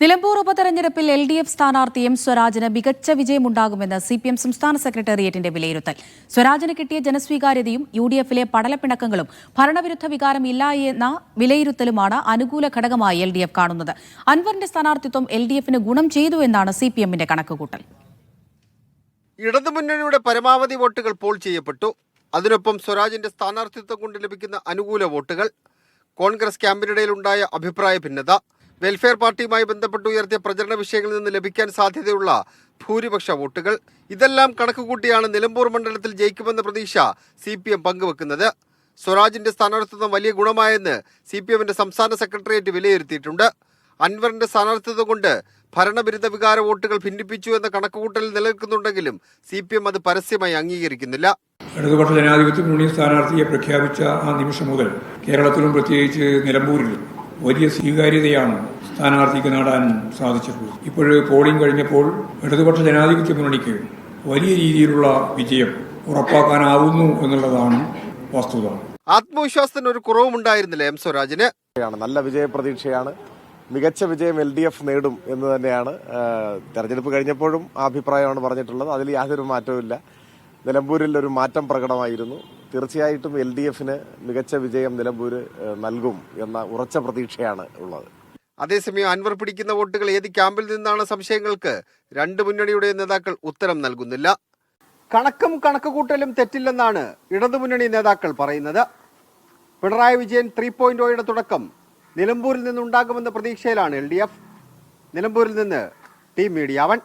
നിലമ്പൂർ ഉപതെരഞ്ഞെടുപ്പിൽ L D F സ്ഥാനാർത്ഥി M സ്വരാജിന് മികച്ച വിജയമുണ്ടാകുമെന്ന് സി പി എം സംസ്ഥാന സെക്രട്ടേറിയറ്റിന്റെ വിലയിരുത്തൽ. സ്വരാജിന് കിട്ടിയ ജനസ്വീകാര്യതയും യു ഡി എഫിലെ പടലപ്പിണക്കങ്ങളും ഭരണവിരുദ്ധ വികാരം ഇല്ല എന്ന വിലയിരുത്തലുമാണ് അനുകൂല ഘടകമായി എൽ ഡി എഫ് കാണുന്നത്. അൻവറിന്റെ സ്ഥാനാർത്ഥിത്വം എൽ ഡി എഫിന് ഗുണം ചെയ്തു എന്നാണ് സി പി എമ്മിന്റെ കണക്കുകൂട്ടൽ. ഇടതുമുന്നണിയുടെ പരമാവധി വോട്ടുകൾ പോൾ ചെയ്യപ്പെട്ടു. അതിനൊപ്പം സ്വരാജിന്റെ സ്ഥാനാർത്ഥിത്വം കൊണ്ട് ലഭിക്കുന്ന അനുകൂല വോട്ടുകൾ കോൺഗ്രസ് ക്യാമ്പിനിടയിലുണ്ടായ അഭിപ്രായ ഭിന്നത വെൽഫെയർ പാർട്ടിയുമായി ബന്ധപ്പെട്ട് ഉയർത്തിയ പ്രചരണ വിഷയങ്ങളിൽ നിന്ന് ലഭിക്കാൻ സാധ്യതയുള്ള ഭൂരിപക്ഷ വോട്ടുകൾ. ഇതെല്ലാം കണക്കുകൂട്ടിയാണ് നിലമ്പൂർ മണ്ഡലത്തിൽ ജയിക്കുമെന്ന പ്രതീക്ഷ സി പി എം പങ്കുവെക്കുന്നത്. സ്വരാജിന്റെ സ്ഥാനാർത്ഥിത്വം വലിയ ഗുണമായെന്ന് സി പി എമ്മിന്റെ സംസ്ഥാന സെക്രട്ടേറിയറ്റ് വിലയിരുത്തിയിട്ടുണ്ട്. അൻവറിന്റെ സ്ഥാനാർത്ഥിത്വം കൊണ്ട് ഭരണവിരുദ്ധ വികാര വോട്ടുകൾ ഭിന്നിപ്പിച്ചു എന്ന കണക്കുകൂട്ടൽ നിലനിൽക്കുന്നുണ്ടെങ്കിലും സി പി എം അത് പരസ്യമായി അംഗീകരിക്കുന്നില്ല. ഇടതുപക്ഷ ജനാധിപത്യ മുന്നണി സ്ഥാനാർത്ഥിയെ പ്രഖ്യാപിച്ച ആ നിമിഷം മുതൽ കേരളത്തിലും പ്രത്യേകിച്ച് നിലമ്പൂരിലും വലിയ സ്വീകാര്യതയാണ് സ്ഥാനാർത്ഥിക്ക് നേടാൻ സാധിച്ചിട്ടുള്ളത്. ഇപ്പോൾ പോളിംഗ് കഴിഞ്ഞപ്പോൾ ഇടതുപക്ഷ ജനാധിപത്യ മുന്നണിക്ക് വലിയ രീതിയിലുള്ള വിജയം ഉറപ്പാക്കാനാവുന്നു എന്നുള്ളതാണ് വസ്തുത. ആത്മവിശ്വാസത്തിന് ഒരു കുറവുമുണ്ടായിരുന്നില്ല എം സ്വരാജിന്. നല്ല വിജയ പ്രതീക്ഷയാണ് മികച്ച വിജയം എൽ ഡി എഫ് നേടും എന്ന് തന്നെയാണ് തെരഞ്ഞെടുപ്പ് കഴിഞ്ഞപ്പോഴും ആ അഭിപ്രായമാണ് പറഞ്ഞിട്ടുള്ളത്. അതിൽ യാതൊരു മാറ്റവുമില്ല. നിലമ്പൂരിൽ ഒരു മാറ്റം പ്രകടമായിരുന്നു. തീർച്ചയായിട്ടും എൽ ഡി എഫിന് മികച്ച വിജയം നിലമ്പൂര് നൽകും എന്ന ഉറച്ച പ്രതീക്ഷയാണ് ഉള്ളത്. അതേസമയം അൻവർ പിടിക്കുന്ന വോട്ടുകൾ ഏത് ക്യാമ്പിൽ നിന്നാണ് സംശയങ്ങൾക്ക്? രണ്ട് മുന്നണിയുടെ നേതാക്കൾ ഉത്തരം നൽകുന്നില്ല. കണക്കും കണക്കുകൂട്ടലും തെറ്റില്ലെന്നാണ് ഇടതുമുന്നണി നേതാക്കൾ പറയുന്നത്. പിണറായി വിജയൻ ത്രീ പോയിന്റ് ഒയുടെ തുടക്കം നിലമ്പൂരിൽ നിന്നുണ്ടാകുമെന്ന പ്രതീക്ഷയിലാണ് എൽ ഡി എഫ് നിലമ്പൂരിൽ നിന്ന് ടീം മീഡിയ വൺ